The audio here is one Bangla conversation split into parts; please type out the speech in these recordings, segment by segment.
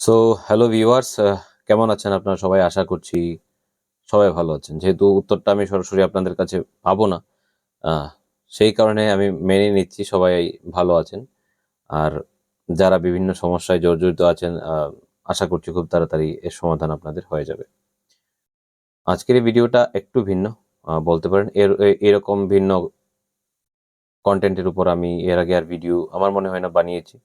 সো হ্যালো ভিউয়ার্স কেমন আছেন আপনারা সবাই? আশা করছি সবাই ভালো আছেন। যেহেতু উত্তরটা আমি সরাসরি আপনাদের কাছে পাবো না সেই কারণে আমি মেনে নিচ্ছি সবাই ভালো আছেন। আর যারা বিভিন্ন সমস্যায় জর্জরিত আছেন আশা করছি খুব তাড়াতাড়ি এর সমাধান আপনাদের হয়ে যাবে। আজকের এই ভিডিওটা একটু ভিন্ন বলতে পারেন। এর এরকম ভিন্ন কন্টেন্টের উপর আমি এর আগে আর ভিডিও আমার মনে হয় না বানিয়েছি।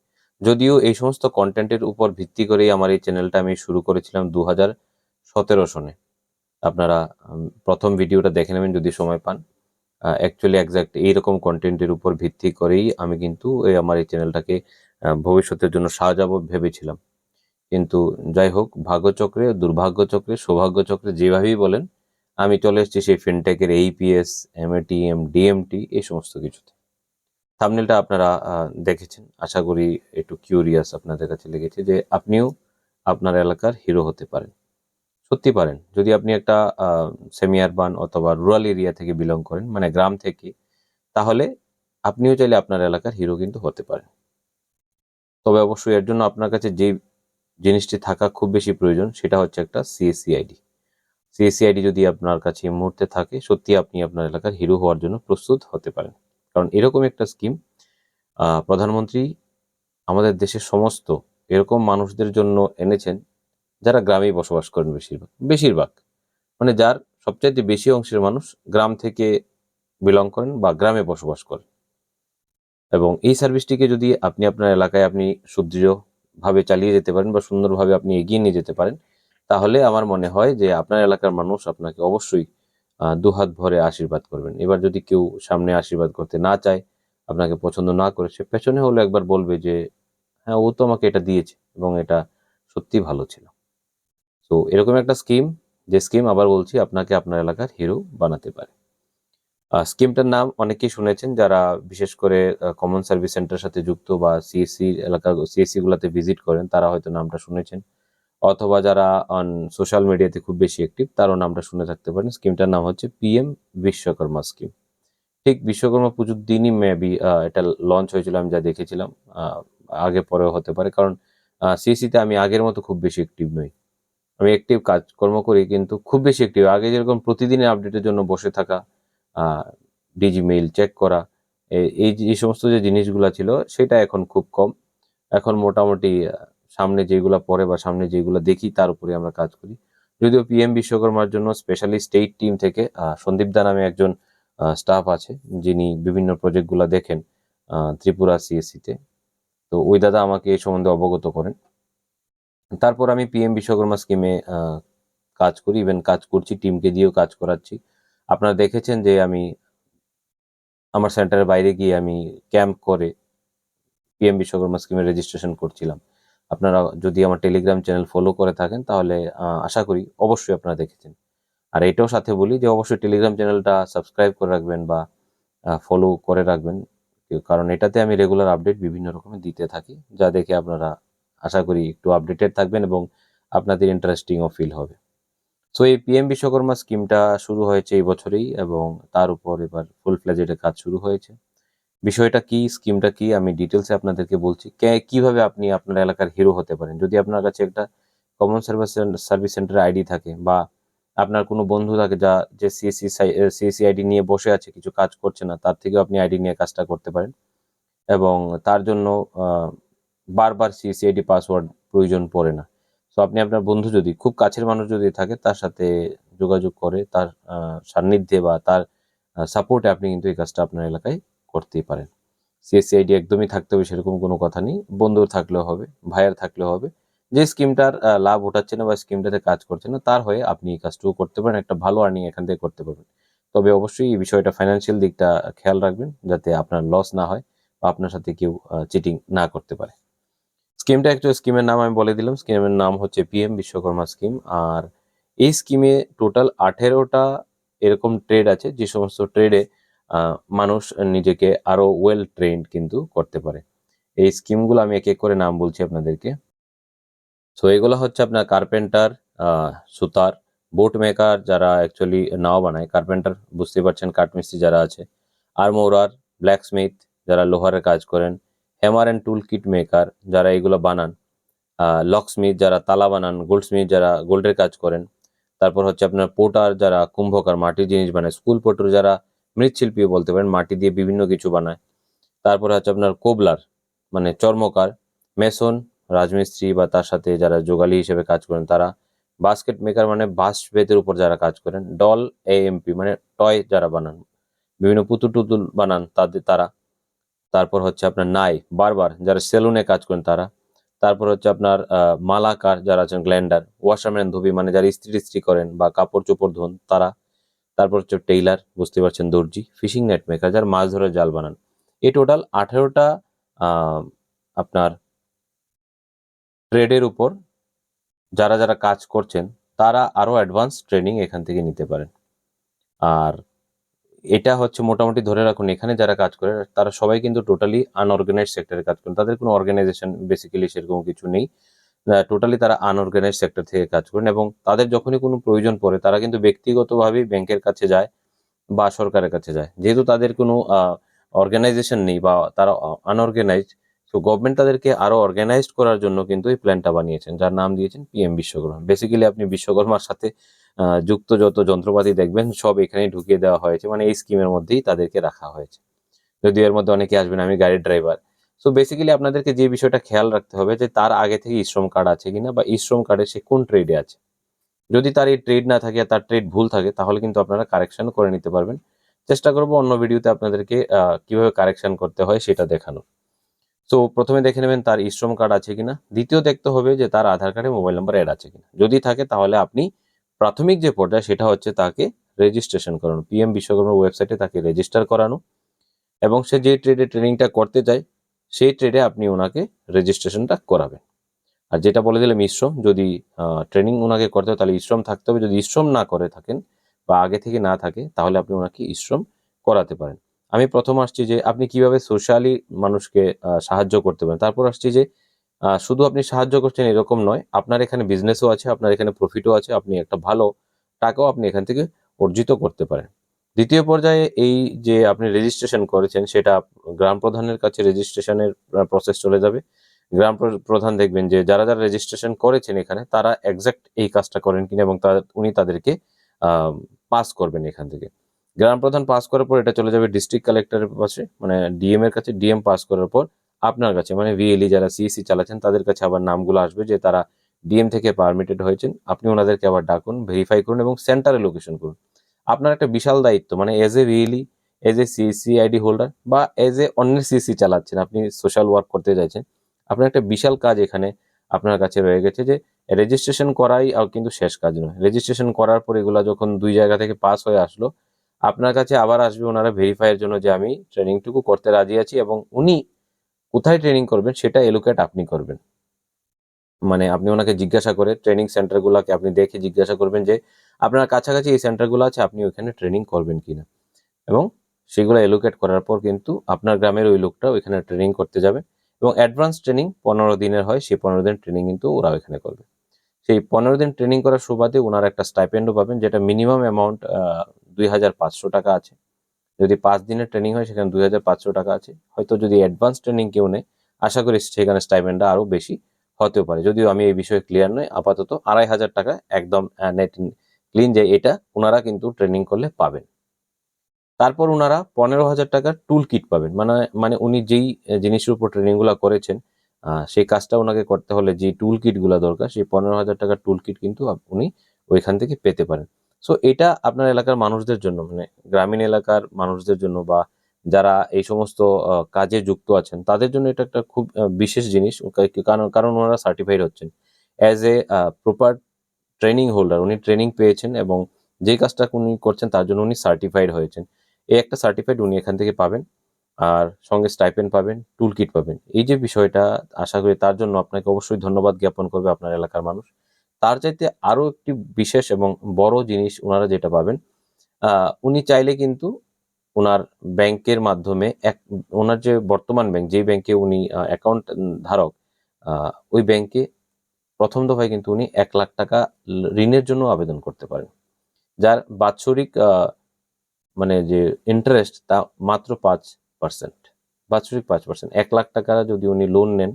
যদিও এই সমস্ত কন্টেন্টের উপর ভিত্তি করেই আমার এই চ্যানেলটা আমি শুরু করেছিলাম দু হাজার সতেরো সনে। আপনারা প্রথম ভিডিওটা দেখে নেবেন যদি সময় পান। অ্যাকচুয়ালি একজাক্ট এইরকম কন্টেন্টের উপর ভিত্তি করেই আমি কিন্তু আমার এই চ্যানেলটাকে ভবিষ্যতের জন্য সাজাবো ভেবেছিলাম। কিন্তু যাই হোক, ভাগ্যচক্রে, দুর্ভাগ্যচক্রে, সৌভাগ্যচক্রে যেভাবেই বলেন, আমি চলে এসেছি সেই ফিনটেকের এইপিএস এমএটিএম ডিএমটি এই সমস্ত কিছুতে। থামনেলটা আপনারা দেখেছেন। আশা করি একটু কিউরিয়াস আপনাদের কাছে লেগেছে যে আপনিও আপনার এলাকার হিরো হতে পারেন। সত্যি পারেন। যদি আপনি একটা সেমি আরবান অথবা রুরাল এরিয়া থেকে বিলং করেন মানে গ্রাম থেকে, তাহলে আপনিও চাইলে আপনার এলাকার হিরো কিন্তু হতে পারেন। তবে অবশ্যই এর জন্য আপনার কাছে যে জিনিসটি থাকা খুব বেশি প্রয়োজন, সেটা হচ্ছে একটা সিএসসি আইডি সিএসসি আইডি যদি আপনার কাছে মুহূর্তে থাকে সত্যি আপনি আপনার এলাকার হিরো হওয়ার জন্য প্রস্তুত হতে পারেন। কারণ এরকম একটা স্কিম প্রধানমন্ত্রী আমাদের দেশের সমস্ত এরকম মানুষদের জন্য এনেছেন যারা গ্রামেই বসবাস করেন বেশিরভাগ বেশিরভাগ। মানে যার সবচাইতে বেশি অংশের মানুষ গ্রাম থেকে বিলং করেন বা গ্রামে বসবাস করেন। এবং এই সার্ভিসটিকে যদি আপনি আপনার এলাকায় আপনি সুদৃঢ়ভাবে চালিয়ে যেতে পারেন বা সুন্দরভাবে আপনি এগিয়ে নিয়ে যেতে পারেন, তাহলে আমার মনে হয় যে আপনার এলাকার মানুষ আপনাকে অবশ্যই দুহাত ভরে আশীর্বাদ করবেন। এবার যদি কেউ সামনে আশীর্বাদ করতে না চায়, আপনাকে পছন্দ না করে, সে পেছনে হলো একবার বলবে যে হ্যাঁ ও তো আমাকে এটা দিয়েছে এবং এটা সত্যি ভালো ছিল। তো এরকম একটা স্কিম, যে স্কিম আবার বলছি, আপনাকে আপনার এলাকার হিরো বানাতে পারে। স্কিমটার নাম অনেকেই শুনেছেন, যারা বিশেষ করে কমন সার্ভিস সেন্টারের সাথে যুক্ত বা সিএসসি এলাকা সিএসসি গুলাতে ভিজিট করেন, তারা হয়তো নামটা শুনেছেন। অথবা যারা অন সোশ্যাল মিডিয়াতে খুব বেশি অ্যাক্টিভ তারও নামটা শুনে থাকতে পারেন। স্কিমটার নাম হচ্ছে পিএম বিশ্বকর্মা স্কিম ঠিক বিশ্বকর্মা পুজোর দিনই মেবি এটা লঞ্চ হয়েছিল, আমি যা দেখেছিলাম। আগে পরেও হতে পারে। কারণ সিএসসিতে আমি আগের মতো খুব বেশি অ্যাক্টিভ নই। আমি অ্যাক্টিভ কাজকর্ম করি, কিন্তু খুব বেশি অ্যাক্টিভ আগে যেরকম প্রতিদিনের আপডেটের জন্য বসে থাকা ডিজি মেইল চেক করা এই যে, এই সমস্ত যে জিনিসগুলো ছিল, সেটা এখন খুব কম। এখন মোটামুটি সামনে যেগুলো পড়ে বা সামনে যেগুলো দেখি, তার উপরে আমরা কাজ করি। যদিও পিএম বিশ্বকর্মার জন্য স্পেশালি স্টেট টিম থেকে সন্দীপ দা নামে একজন স্টাফ আছে, যিনি বিভিন্ন প্রজেক্টগুলো দেখেন ত্রিপুরা সিএসসিতে তো। ওই দাদা আমাকে এই সম্বন্ধে অবগত করেন। তারপর আমি পিএম বিশ্বকর্মা স্কিমে কাজ করি ইভেন কাজ করছি টিমকে দিয়েও কাজ করাচ্ছি। আপনারা দেখেছেন যে আমি আমার সেন্টারের বাইরে গিয়ে আমি ক্যাম্প করে পিএম বিশ্বকর্মা স্কিমে রেজিস্ট্রেশন করছিলাম। আপনারা যদি আমার টেলিগ্রাম চ্যানেল ফলো করে থাকেন, তাহলে আশা করি অবশ্যই আপনারা দেখেছেন। আর এটাও সাথে বলি যে, অবশ্যই টেলিগ্রাম চ্যানেলটা সাবস্ক্রাইব করে রাখবেন বা ফলো করে রাখবেন। কারণ এটাতে আমি রেগুলার আপডেট বিভিন্ন রকমের দিতে থাকি, যা দেখে আপনারা আশা করি একটু আপডেটেড থাকবেন এবং আপনাদের ইন্টারেস্টিংও ফিল হবে। সো এই পিএম বিশ্বকর্মা স্কিমটা শুরু হয়েছে এই বছরেই এবং তার উপর এবার ফুল ফ্লেজেড কাজ শুরু হয়েছে। বিষয়টা কি স্কিমটা কি, আমি ডিটেলসে আপনাদেরকে বলছি। কীভাবে আপনি আপনার এলাকার হিরো হতে পারেন? যদি আপনার কাছে একটা common service service centre ID থাকে বা আপনার কোনো বন্ধু থাকে যা, যে সিএসসি সিএসসি আইডি নিয়ে বসে আছে, কিছু কাজ করছে না, তার থেকেও আপনি আইডি নিয়ে কাজটা করতে পারেন। এবং তার জন্য বারবার সিএসসি আইডি পাসওয়ার্ড প্রয়োজন পড়ে না। তো আপনি আপনার বন্ধু যদি, খুব কাছের মানুষ যদি থাকে, তার সাথে যোগাযোগ করে, তার সান্নিধ্যে বা তার সাপোর্টে আপনি কিন্তু এই কাজটা আপনার এলাকায় করতেই পারেন। সিএসসি আইডি একদমই থাকতে হবে, সেরকম কোনো কথা নেই। বন্ধুর থাকলেও হবে, ভাইয়ের থাকলেও হবে। যে স্কিমটার লাভ উঠাচ্ছে না বা স্কিমটাতে কাজ করছে না, তার হয়ে আপনি এই কাজটুকু করতে পারেন, একটা ভালো আর্নিং এখান থেকে করতে পারবেন। তবে অবশ্যই এই বিষয়টা ফাইন্যান্সিয়াল দিকটা খেয়াল রাখবেন, যাতে আপনার লস না হয় বা আপনার সাথে কেউ চিটিং না করতে পারে। স্কিমটা একটু স্কিমের নাম আমি বলে দিলাম। স্কিমের নাম হচ্ছে পিএম বিশ্বকর্মা স্কিম। আর এই স্কিমে টোটাল আঠেরোটা এরকম ট্রেড আছে, যে সমস্ত ট্রেডে মানুষ নিজেকে আরও ওয়েল ট্রেন্ড কিন্তু করতে পারে। এই স্কিমগুলো আমি এক এক করে নাম বলছি আপনাদেরকে। সো এগুলো হচ্ছে আপনার কার্পেন্টার সুতার বোট মেকার যারা অ্যাকচুয়ালি নাও বানায়। কার্পেন্টার বুঝতে পারছেন কাঠমিস্ত্রি যারা আছে। আর্মোরার ব্ল্যাকস্মিথ যারা লোহারের কাজ করেন। Hammer and tool kit maker যারা এগুলো বানান। লকস্মিথ যারা তালা বানান গোল্ডস্মিথ যারা গোল্ডের কাজ করেন। তারপর হচ্ছে আপনার পোটার যারা কুম্ভকার মাটির জিনিস বানায়। স্কুল পটুর যারা মৃৎশিল্পীও বলতে পারেন, মাটি দিয়ে বিভিন্ন কিছু বানায়। তারপর হচ্ছে আপনার কোবলার মানে চর্মকার, মেসন, রাজমিস্ত্রি বা তার সাথে যারা যোগালি হিসেবে কাজ করেন, তারা বাস্কেট মেকার মানে বাঁশ বেতের উপর যারা কাজ করেন ডল এএমপি মানে টয় যারা বানান, বিভিন্ন পুতুল টুতুল বানান তাদের, তারা। তারপর হচ্ছে আপনার নাই, বারবার যারা সেলুনে কাজ করেন তারা। তারপর হচ্ছে আপনার মালাকার যারা আছেন গ্ল্যান্ডার ওয়াশারম্যান ধুবি মানে যারা ইস্ত্রি ইস্ত্রি করেন বা কাপড় চোপড় ধোন, তারা। তারপর হচ্ছে টেইলার বুঝতে পারছেন, দর্জি, ফিশিং নেট মেকার, যারা মাছ ধরে জাল বানান। এ টোটাল আঠেরোটা আপনার ট্রেডের উপর যারা যারা কাজ করছেন, তারা আরও অ্যাডভান্স ট্রেনিং এখান থেকে নিতে পারেন। আর এটা হচ্ছে মোটামুটি ধরে রাখুন, এখানে যারা কাজ করে, তারা সবাই কিন্তু টোটালি আনঅর্গানাইজ সেক্টরে কাজ করেন। তাদের কোনো অর্গানাইজেশন বেসিক্যালি সেরকম কিছু নেই। টোটালি তারা আনঅর্গানাইজ সেক্টর থেকে কাজ করেন এবং তাদের যখনই কোনো প্রয়োজন পড়ে, তারা কিন্তু ব্যক্তিগতভাবেই ব্যাংকের কাছে যায় বা সরকারের কাছে যায়। যেহেতু তাদের কোনো অর্গানাইজেশন নেই বা তারা আনঅর্গানাইজড তো গভর্নমেন্ট তাদেরকে আরও অর্গানাইজড করার জন্য কিন্তু এই প্ল্যানটা বানিয়েছেন, যার নাম দিয়েছেন পিএম বিশ্বকর্মা। বেসিক্যালি আপনি বিশ্বকর্মার সাথে যুক্ত যত যন্ত্রপাতি দেখবেন, সব এখানে ঢুকিয়ে দেওয়া হয়েছে। মানে এই স্কিমের মধ্যেই তাদেরকে রাখা হয়েছে। যদিও এর মধ্যে অনেকে আসবেন, আমি গাড়ির ড্রাইভার সো বেসিক্যালি আপনাদেরকে যে বিষয়টা খেয়াল রাখতে হবে যে তার আগে থেকে ইশ্রম কার্ড আছে কিনা বা ইশ্রম কার্ডে সে কোন ট্রেডে আছে। যদি তার এই ট্রেড না থাকে তার ট্রেড ভুল থাকে, তাহলে কিন্তু আপনারা কারেকশন করে নিতে পারবেন। চেষ্টা করব অন্য ভিডিওতে আপনাদেরকে কীভাবে কারেকশন করতে হয় সেটা দেখানো তো প্রথমে দেখে নেবেন তার ইশ্রম কার্ড আছে কিনা। দ্বিতীয় দেখতে হবে যে তার আধার কার্ডে মোবাইল নাম্বার অ্যাড আছে কিনা। যদি থাকে তাহলে আপনি প্রাথমিক যে পর্যায়ে সেটা হচ্ছে তাকে রেজিস্ট্রেশন করানো। পিএম বিশ্বকর্মা ওয়েবসাইটে তাকে রেজিস্টার করানো। এবং সে যে ট্রেডে ট্রেনিংটা করতে চায় সেই ট্রেডে আপনি ওনাকে রেজিস্ট্রেশনটা করাবেন। আর যেটা বলে দিলাম ইশ্রম, যদি ট্রেনিং ওনাকে করতে হয়, তাহলে ইশ্রম থাকতে হবে। যদি ইশ্রম না করে থাকেন বা আগে থেকে না থাকে, তাহলে আপনি ওনাকে ইশ্রম করাতে পারেন। আমি প্রথম আসছি যে আপনি কীভাবে সোশ্যালি মানুষকে সাহায্য করতে পারেন। তারপর আসছি যে শুধু আপনি সাহায্য করছেন এরকম নয়, আপনার এখানে বিজনেসও আছে, আপনার এখানে প্রফিটও আছে, আপনি একটা ভালো টাকাও আপনি এখান থেকে অর্জিত করতে পারেন। দ্বিতীয় পর্যায়ে এই যে আপনি রেজিস্ট্রেশন করেছেন, সেটা গ্রাম প্রধানের কাছে রেজিস্ট্রেশনের প্রসেস চলে যাবে। গ্রাম প্র- প্রধান দেখবেন যে যারা যারা রেজিস্ট্রেশন করেছেন এখানে, তারা এক্সাক্ট এই কাজটা করেন কিনা এবং উনি তাদেরকে পাস করবেন এখান থেকে। গ্রাম প্রধান পাস করার পর এটা চলে যাবে ডিস্ট্রিক্ট কালেক্টরের পাশে মানে ডিএম এর কাছে। ডিএম পাস করার পর আপনার কাছে মানে ভিএলই যারা সিএসসি চালাচ্ছেন, তাদের কাছে আবার নামগুলো আসবে যে তারা ডিএম থেকে পারমিটেড হয়েছেন। আপনি ওনাদেরকে আবার ডাকুন ভেরিফাই করুন এবং সেন্টারে লোকেশন করুন। আপনার একটা বিশাল দায়িত্ব মানে as a VLE as a CSC ID holder বা এজ এ অন্যের সিএসসি চালাচ্ছেন, আপনি সোশ্যাল ওয়ার্ক করতে চাইছেন, আপনার একটা বিশাল কাজ এখানে আপনার কাছে রয়ে গেছে যে রেজিস্ট্রেশন করাই আর কিন্তু শেষ কাজ নয়। রেজিস্ট্রেশন করার পর এগুলা যখন দুই জায়গা থেকে পাস হয়ে আসলো, আপনার কাছে আবার আসবে ওনারা ভেরিফাইয়ের জন্য যে আমি ট্রেনিংটুকু করতে রাজি আছি এবং উনি কোথায় ট্রেনিং করবেন সেটা এলোকেট আপনি করবেন। মানে আপনি ওনাকে জিজ্ঞাসা করে ট্রেনিং সেন্টারগুলোকে আপনি দেখে জিজ্ঞাসা করবেন যে, আপনার কাছাকাছি এই সেন্টারগুলো আছে, আপনি ওইখানে ট্রেনিং করবেন কিনা? এবং সেগুলো এলোকেট করার পর কিন্তু আপনার গ্রামের ওই লোকটা ওইখানে ট্রেনিং করতে যাবে এবং অ্যাডভান্স ট্রেনিং পনেরো দিনের হয়, সেই পনেরো দিন ট্রেনিং কিন্তু ওরা ওইখানে করবে। সেই পনেরো দিন ট্রেনিং করার সুবাদে ওনার একটা স্টাইপেন্ডও পাবেন, যেটা মিনিমাম অ্যামাউন্ট দুই হাজার পাঁচশো টাকা আছে। যদি পাঁচ দিনের ট্রেনিং হয়, সেখানে দুই হাজার পাঁচশো টাকা আছে। হয়তো যদি অ্যাডভান্স ট্রেনিং কেউ নেয়, আশা করি সেখানে স্টাইপেন্ডটা আরও বেশি হতেও পারে। যদিও আমি এই বিষয়ে ক্লিয়ার নই, আপাতত আড়াই হাজার টাকা একদম নেট ক্লিন যে এটা ওনারা কিন্তু ট্রেনিং করলে পাবেন। তারপর ওনারা পনেরো হাজার টাকার টুল কিট পাবেন। মানে মানে উনি যেই জিনিসের উপর ট্রেনিংগুলো করেছেন সেই কাজটা ওনাকে করতে হলে যে টুল কিটগুলো দরকার, সেই পনেরো হাজার টাকার টুল কিট কিন্তু উনি ওইখান থেকে পেতে পারেন। সো এটা আপনার এলাকার মানুষদের জন্য মানে গ্রামীণ এলাকার মানুষদের জন্য বা যারা এই সমস্ত কাজে যুক্ত আছেন, তাদের জন্য এটা একটা খুব বিশেষ জিনিস। কারণ কারণ ওনারা সার্টিফাইড হচ্ছেন। As a proper training holder উনি ট্রেনিং পেয়েছেন এবং যে কাজটা উনি করছেন তার জন্য উনি সার্টিফাইড হয়েছেন। এই একটা সার্টিফাইড উনি এখান থেকে পাবেন আর সঙ্গে স্টাইপেন্ড পাবেন টুল কিট পাবেন। এই যে বিষয়টা, আশা করি তার জন্য আপনাকে অবশ্যই ধন্যবাদ জ্ঞাপন করবে আপনার এলাকার মানুষ। তার চাইতে আরও একটি বিশেষ এবং বড় জিনিস ওনারা যেটা পাবেন উনি চাইলে কিন্তু ওনার ব্যাংকের মাধ্যমে এক, ওনার যে বর্তমান ব্যাংক, যেই ব্যাংকে উনি অ্যাকাউন্ট ধারক ওই ব্যাংকে প্রথম দফায় কিন্তু উনি এক লাখ টাকা ঋণের জন্য আবেদন করতে পারেন। যার বাৎসরিক মানে যে ইন্টারেস্ট তা মাত্র পাঁচ পার্সেন্ট বাৎসরিক পাঁচ পার্সেন্ট এক লাখ টাকা যদি উনি লোন নেন,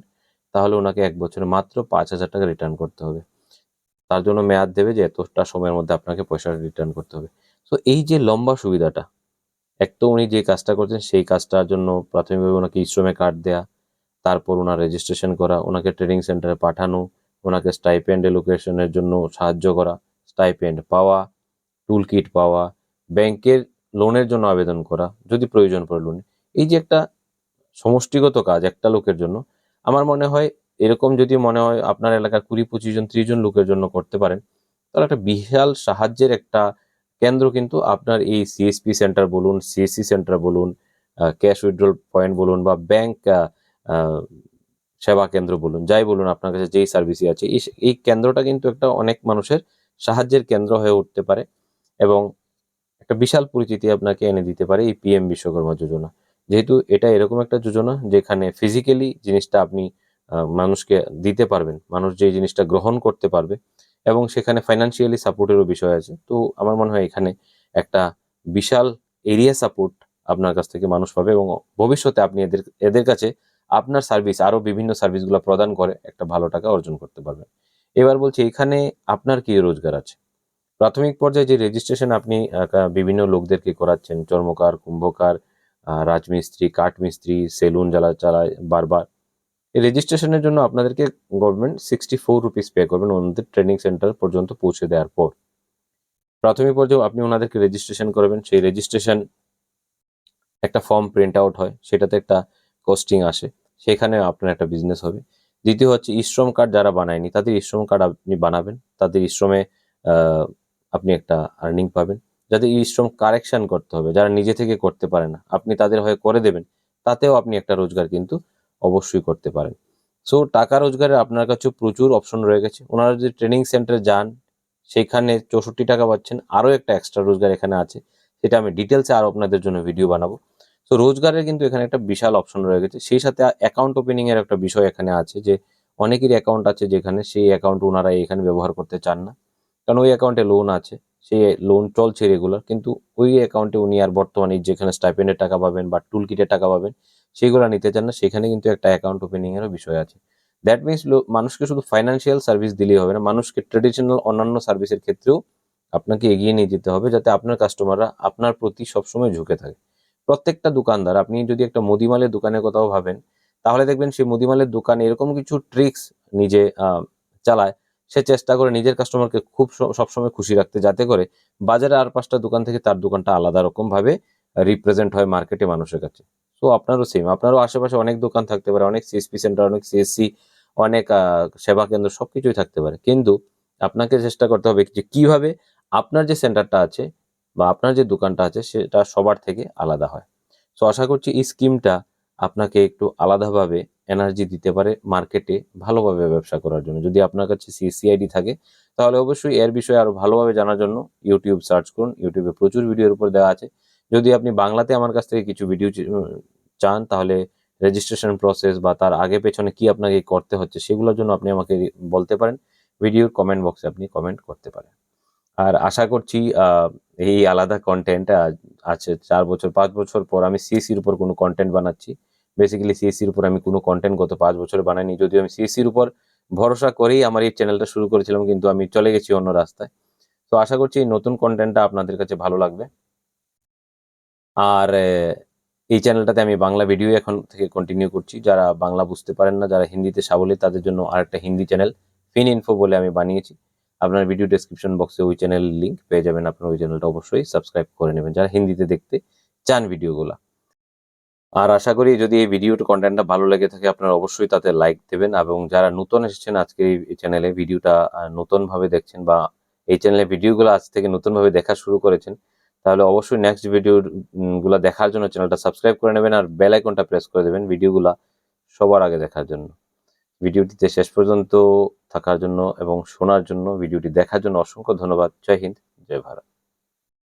তাহলে ওনাকে এক বছরে মাত্র পাঁচ হাজার টাকা রিটার্ন করতে হবে। তার জন্য মেয়াদ দেবে যে এতটা সময়ের মধ্যে আপনাকে পয়সাটা রিটার্ন করতে হবে। তো এই যে লম্বা সুবিধাটা এক তো উনি যে কাজটা করছেন, সেই কাজটার জন্য প্রাথমিকভাবে ওনাকে ইশ্রমে কার্ড দেয়া, তারপর ওনার রেজিস্ট্রেশন করা, ওনাকে ট্রেনিং সেন্টারে পাঠানো, ওনাকে স্টাইপেন্ড এলোকেশনের জন্য সাহায্য করা স্টাইপেন্ড পাওয়া টুল কিট পাওয়া, ব্যাংকের লোনের জন্য আবেদন করা, যদি প্রয়োজন পড়ে লোন এই যে একটা সমষ্টিগত কাজ, একটা লোকের জন্য, আমার মনে হয় এরকম যদি মনে হয় আপনার এলাকার কুড়ি পঁচিশ জন, ত্রিশ জন লোকের জন্য করতে পারেন, তাহলে একটা বিশাল সাহায্যের একটা কেন্দ্র কিন্তু আপনার এই সিএসপি সেন্টার বলুন সিএসসি সেন্টার বলুন ক্যাশ উইথড্রল পয়েন্ট বলুন বা ব্যাংক সেবা কেন্দ্র বলুন, যাই বলুন, আপনার কাছে যেই সার্ভিসই আছে, এই কেন্দ্রটা কিন্তু একটা অনেক মানুষের সাহায্যের কেন্দ্র হয়ে উঠতে পারে এবং একটা বিশাল পরিচিতি আপনাকে এনে দিতে পারে এই পিএম বিশ্বকর্মা যোজনা। যেহেতু এটা এরকম একটা যোজনা যেখানে ফিজিক্যালি জিনিসটা আপনি মানুষকে দিতে পারবেন, মানুষ যে জিনিসটা গ্রহণ করতে পারবে এবং সেখানে ফাইন্যান্সিয়ালি সাপোর্টেরও বিষয় আছে। তো আমার মনে হয় এখানে একটা বিশাল এরিয়া সাপোর্ট আপনার কাছ থেকে মানুষ পাবে এবং ভবিষ্যতে আপনি এদের এদের কাছে আপনার সার্ভিস আরও বিভিন্ন সার্ভিসগুলো প্রদান করে একটা ভালো টাকা অর্জন করতে পারবেন। এবার বলছি, এখানে আপনার কি রোজগার আছে? প্রাথমিক পর্যায়ে যে রেজিস্ট্রেশন আপনি বিভিন্ন লোকদেরকে করাচ্ছেন, চর্মকার, কুম্ভকার রাজমিস্ত্রি, কাঠমিস্ত্রি, সেলুন যারা চালায়, বারবার রেজিস্ট্রেশনের জন্য আপনাদেরকে government sixty four rupees pay করবেন ওনাদের ট্রেনিং সেন্টার পর্যন্ত পৌঁছে দেওয়ার পর। প্রাথমিক পর্যায়ে আপনি ওনাদেরকে রেজিস্ট্রেশন করবেন। সেই রেজিস্ট্রেশন একটা ফর্ম প্রিন্ট আউট হয়, সেটাতে একটা কস্টিং আসে। সেখানে আপনার একটা বিজনেস হবে। দ্বিতীয় হচ্ছে ইশ্রম কার্ড যারা বানায়নি, তাদের ইশ্রম কার্ড আপনি বানাবেন। তাদের ইশ্রমে আপনি একটা আর্নিং পাবেন। যাদের ইশ্রম কারেকশন করতে হবে। যারা নিজে থেকে করতে পারে না, আপনি তাদের হয়ে করে দেবেন, তাতেও আপনি একটা রোজগার কিন্তু অবশ্যই করতে পারেন। সো টাকা রোজগারের আপনার কাছে প্রচুর অপশন রয়ে গেছে ওনারা যদি ট্রেনিং সেন্টারে যান, সেখানে চৌষট্টি টাকা পাচ্ছেন, আরও একটা এক্সট্রা রোজগার এখানে আছে। সেটা আমি ডিটেলসে আরও আপনাদের জন্য ভিডিও বানাবো। তো রোজগারের কিন্তু এখানে একটা বিশাল অপশন রয়ে গেছে সেই সাথে অ্যাকাউন্ট ওপেনিংয়ের একটা বিষয় এখানে আছে যে অনেকেরই অ্যাকাউন্ট আছে যেখানে সেই অ্যাকাউন্ট ওনারা এখানে ব্যবহার করতে চান না। কারণ ওই অ্যাকাউন্টে লোন আছে, সেই লোন চলছে রেগুলার কিন্তু ওই অ্যাকাউন্টে উনি আর বর্তমানে যেখানে স্টাইপেন্ডের টাকা পাবেন বা টুল কিটের টাকা পাবেন সেগুলো নিতে চান না, সেখানে কিন্তু একটা অ্যাকাউন্ট ওপেনিং এরও বিষয় আছে। দ্যাট মিনস মানুষকে শুধু ফাইন্যান্সিয়াল সার্ভিস দিলেই হবে না, মানুষকে ট্রেডিশনাল অন্যান্য সার্ভিসের ক্ষেত্রেও আপনাকে এগিয়ে নিয়ে যেতে হবে যাতে আপনার কাস্টমাররা আপনার প্রতি সবসময় ঝুঁকে থাকে। প্রত্যেকটা দোকানদার, আপনি যদি একটা মুদিমালের দোকানের কথাও ভাবেন, তাহলে দেখবেন সেই মুদিমালের দোকান এরকম কিছু ট্রিক্স নিজে চালায়। সে চেষ্টা করে নিজের কাস্টমারকে খুব সবসময় খুশি রাখতে, যাতে করে বাজারে আর পাঁচটা দোকান থেকে তার দোকানটা আলাদা রকম ভাবে রিপ্রেজেন্ট হয় মার্কেটে মানুষের কাছে। তো আপনারও সেম আপনারও আশেপাশে অনেক দোকান থাকতে পারে, অনেক সিএসপি সেন্টার অনেক সিএসসি অনেক সেবা কেন্দ্র সব কিছুই থাকতে পারে। কিন্তু আপনাকে চেষ্টা করতে হবে যে কীভাবে আপনার যে সেন্টারটা আছে বা আপনার যে দোকানটা আছে সেটা সবার থেকে আলাদা হয়। তো আশা করছি এই স্কিমটা আপনাকে একটু আলাদাভাবে এনার্জি দিতে পারে মার্কেটে ভালোভাবে ব্যবসা করার জন্য। যদি আপনার কাছে সিসিআইডি থাকে, তাহলে অবশ্যই এর বিষয়ে আরও ভালোভাবে জানার জন্য ইউটিউব সার্চ করুন। ইউটিউবে প্রচুর ভিডিওর উপর দেওয়া আছে। যদি আপনি বাংলাতে আমার কাছ থেকে কিছু ভিডিও চান, তাহলে রেজিস্ট্রেশন প্রসেস বা তার আগে পেছনে কি আপনাকে করতে হচ্ছে সেগুলোর জন্য আপনি আমাকে বলতে পারেন। ভিডিওর কমেন্ট বক্সে আপনি কমেন্ট করতে পারেন। আর আশা করছি এই আলাদা কন্টেন্ট আছে চার বছর, পাঁচ বছর পর আমি সিএসির উপর কোনো কন্টেন্ট বানাচ্ছি। বেসিক্যালি সিএসির উপর আমি কোনো কন্টেন্ট গত পাঁচ বছরে বানাইনি। যদিও আমি সিএসির উপর ভরসা করেই আমার এই চ্যানেলটা শুরু করেছিলাম, কিন্তু আমি চলে গেছি অন্য রাস্তায়। তো আশা করছি নতুন কন্টেন্টটা আপনাদের কাছে ভালো লাগবে। আর এই চ্যানেলটাতে আমি বাংলা ভিডিও এখন থেকে কন্টিনিউ করছি। যারা বাংলা বুঝতে পারেন না, যারা হিন্দিতে সাবলীল, তাদের জন্য আরেকটা হিন্দি চ্যানেল ফিন ইনফো বলে আমি বানিয়েছি। আপনার ভিডিও ডেসক্রিপশন বক্সে ওই চ্যানেল লিঙ্ক পেয়ে যাবেন। আপনার ওই চ্যানেলটা অবশ্যই সাবস্ক্রাইব করে নেবেন, যারা হিন্দিতে দেখতে চান ভিডিওগুলো আর আশা করি যদি এই ভিডিওটা কন্টেন্টটা ভালো লেগে থাকে, আপনারা অবশ্যই তাতে লাইক দেবেন। এবং যারা নতুন এসেছেন আজকের এই চ্যানেলে ভিডিওটা নতুন ভাবে দেখছেন বা এই চ্যানেলে ভিডিওগুলো আজ থেকে নতুন ভাবে দেখা শুরু করেছেন তাহলে অবশ্যই নেক্সট ভিডিও গুলা দেখার জন্য চ্যানেলটা সাবস্ক্রাইব করে নেবেন আর বেল আইকনটা প্রেস করে দেবেন ভিডিওগুলা সবার আগে দেখার জন্য। ভিডিওটিতে শেষ পর্যন্ত থাকার জন্য এবং শোনার জন্য ভিডিওটি দেখার জন্য অসংখ্য ধন্যবাদ। জয় হিন্দ, জয় ভারত।